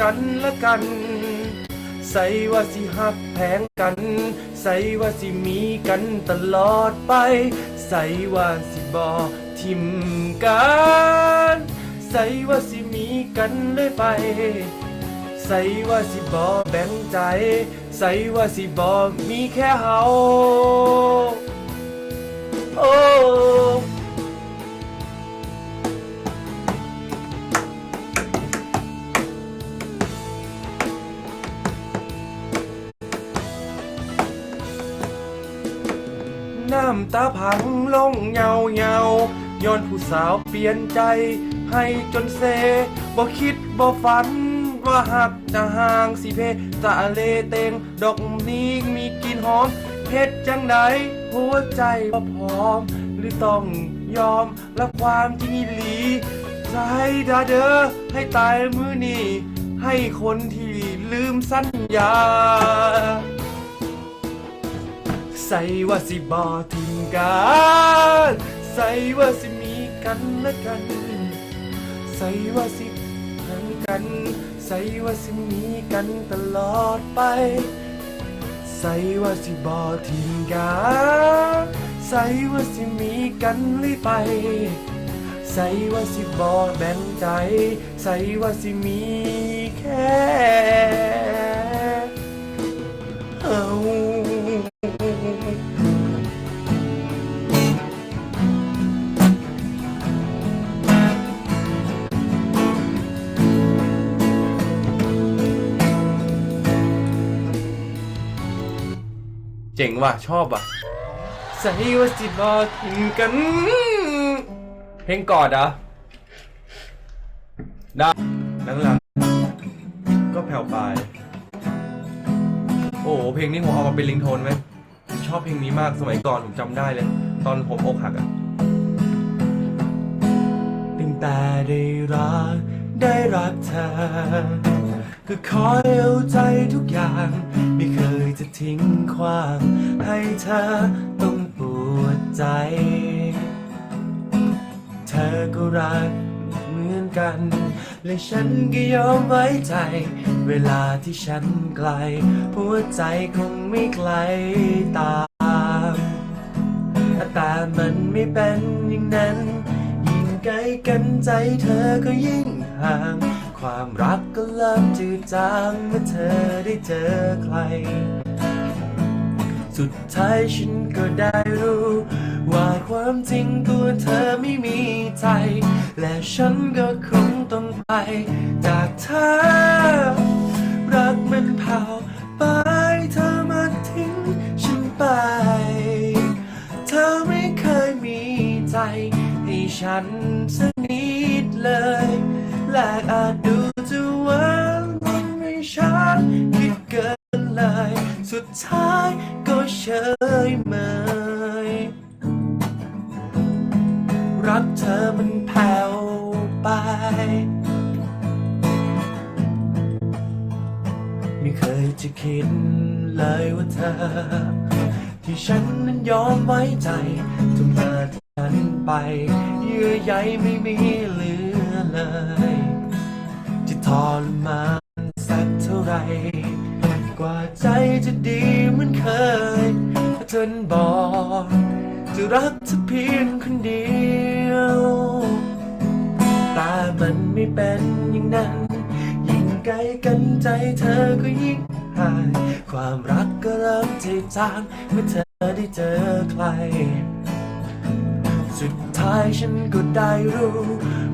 กันละกัน ใส่ว่าสิหักแพงกัน ใส่ว่าสิมีกันตลอดไป ใส่ว่าสิบอทิมกัน ใส่ว่าสิมีกันเลยไป ใส่ว่าสิบอแบ่งใจ ใส่ว่าสิบอมีแค่เฮาโอ้ น้ำตาพังลงเงาเงาย้อนผู้สาวเปลี่ยนใจ ให้จนเซบ่คิดบ่ฝัน ว่าหักจะห่างสิเพตะเลเตงดอกนี้มีกลิ่นหอมเพชรจังใดหัวใจบ่พร้อม หรือต้องยอมรับความจริงอีหลีใจดาเด้อให้ตายมือนี้ให้คนที่ลืมสัญญา ใส่ว่าสิบอทิมกันใส่ว่าสิมีกันและกัน ใส่ว่าสิให้กัน ใส่ว่าสิมีกันตลอดไป ใส่ว่าสิบอทิมกันใส่ว่าสิมีกันเลยไป ใส่ว่าสิบอแบ่งใจ ใส่ว่าสิมีแค่เฮา เจ๋งว่ะ ชอบว่ะใส่ว่าสิบอถึงกัน เพลงกอดเหรอะได้หลังๆก็แผ่วไปโอ้โหเพลงนี้ผมเอามาเป็นลิงโทนไหมผมชอบเพลงนี้มากสมัยก่อนผมจำได้เลย ตอนผมอกหักอะตั้งแต่ได้รักได้รักเธอ ก็คอยเอาใจทุกอย่าง จะทิ้งขว้างให้เธอต้องปวดใจ เธอก็รักเหมือนกัน และฉันก็ยอมไว้ใจ เวลาที่ฉันไกล หัวใจคงไม่ไกลตามแต่มันไม่เป็นอย่างนั้น ยิ่งใกลกันใจเธอก็ยิ่งห่างความรักก็เริ่มจืดจางเมื่อเธอได้เจอใคร สุดท้ายฉันก็ได้รู้ ว่าความจริงตัวเธอไม่มีใจ และฉันก็คงต้องไป จากเธอ รักมันเผาไปเธอมาทิ้งฉันไป เธอไม่เคยมีใจให้ฉันสักนิดเลยและอาจดูจะหวานมันไม่ฉันคิดเกินเลย สุดท้าย เฉยเมยรักเธอมันแผ่วไป ไม่เคยจะคิดเลยว่าเธอ ที่ฉันนั้นยอมไว้ใจจนมาทฉันไป เยื่อใยไม่มีเหลือเลย จะทรมานสักเท่าไหรกว่าใจจะดีเหมือนเคย ถ้าเธอบอกจะรักเธอเพียงคนเดียว แต่มันไม่เป็นอย่างนั้น ยิ่งใกลกันใจเธอก็ยิ่งห่างความรักก็เริ่มจืดจางเมื่อเธอได้เจอใคร สุดท้ายฉันก็ได้รู้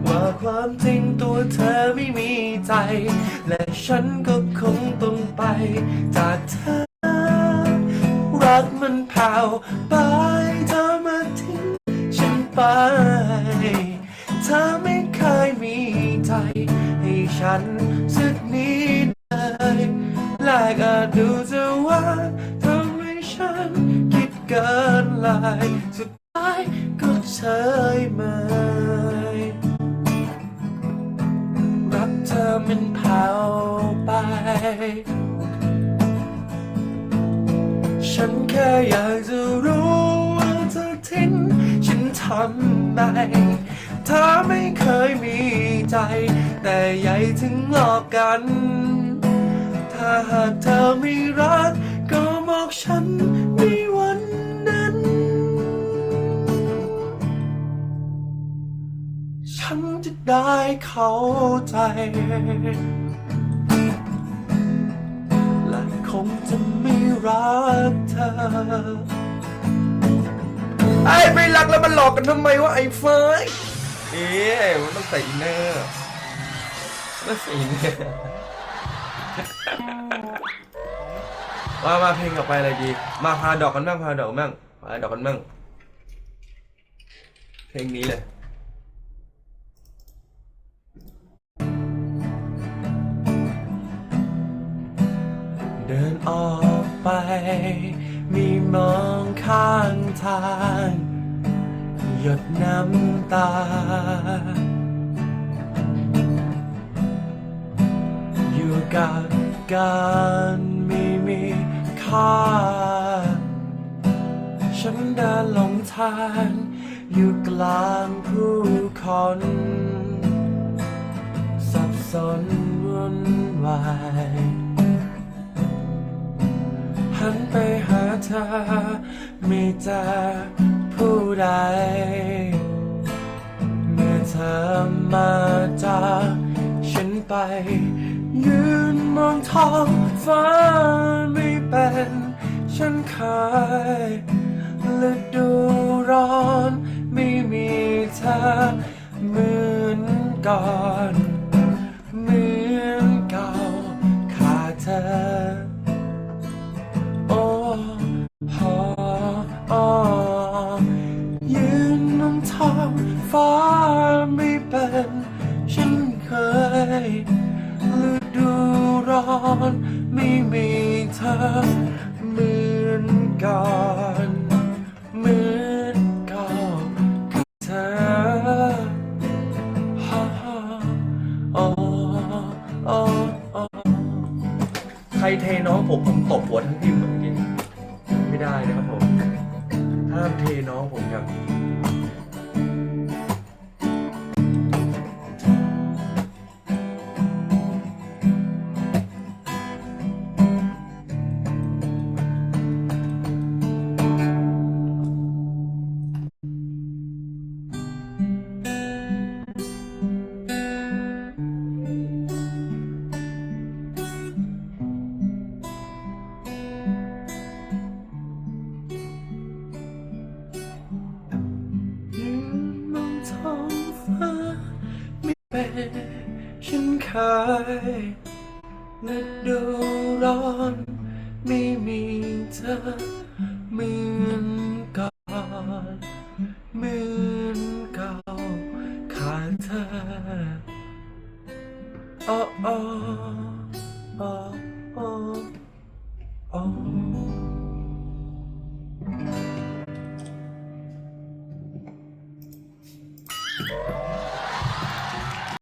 ว่าความจริงตัวเธอไม่มีใจ และฉันก็คงต้องไปจากเธอ กมันแผ่วไปเธอมาทิ้งฉันไป เธอไม่เคยมีใจ ให้ฉันสักนิดเลยและอาจดูจะว่าทำให้ฉันคิดเกินเลยสุดท้ายก็เฉยเมยรักเธอมันเผาไป ฉันแค่อยากจะรู้ว่าเธอทิ้งฉันทำไมเธอไม่เคยมีใจ แต่ใหญ่ถึงหลอกกัน ถ้าหากเธอไม่รัก ก็บอกฉันในวันนั้น ฉันจะได้เข้าใจ ไอ้ไม่รักแล้วมันหลอกกันทำไมวะไอ้เฟยเอ๊ะมันต้องใส่อินเนอร์ต้องใส่อินเนอร์มามาเพลงต่อไปอะไรดี มาพาดอกกันบ้างพาดอกบ้างพาดอกกันบ้างเพลงนี้เลยเดินออกไปมี มองข้างทาง หยดน้ำตา อยู่กับการไม่มีค่า ฉันเดินหลงทาง อยู่กลางผู้คนสับสนวุ่นวาย หันไปหาเธอไม่เจอผู้ใด เมื่อเธอมาจากฉันไปยืนมองท้องฟ้าไม่เป็น ฉันเคยฤดูร้อนไม่มีเธอเหมือนก่อน ฟ้าไม่เป็นฉันเคยฤดูร้อนไม่มี ฉันเคยฤดูร้อนไม่มีเธอเหมือนก่อนเหมือนเก่าขาดเธอโอ้โอ้โอ้โอ้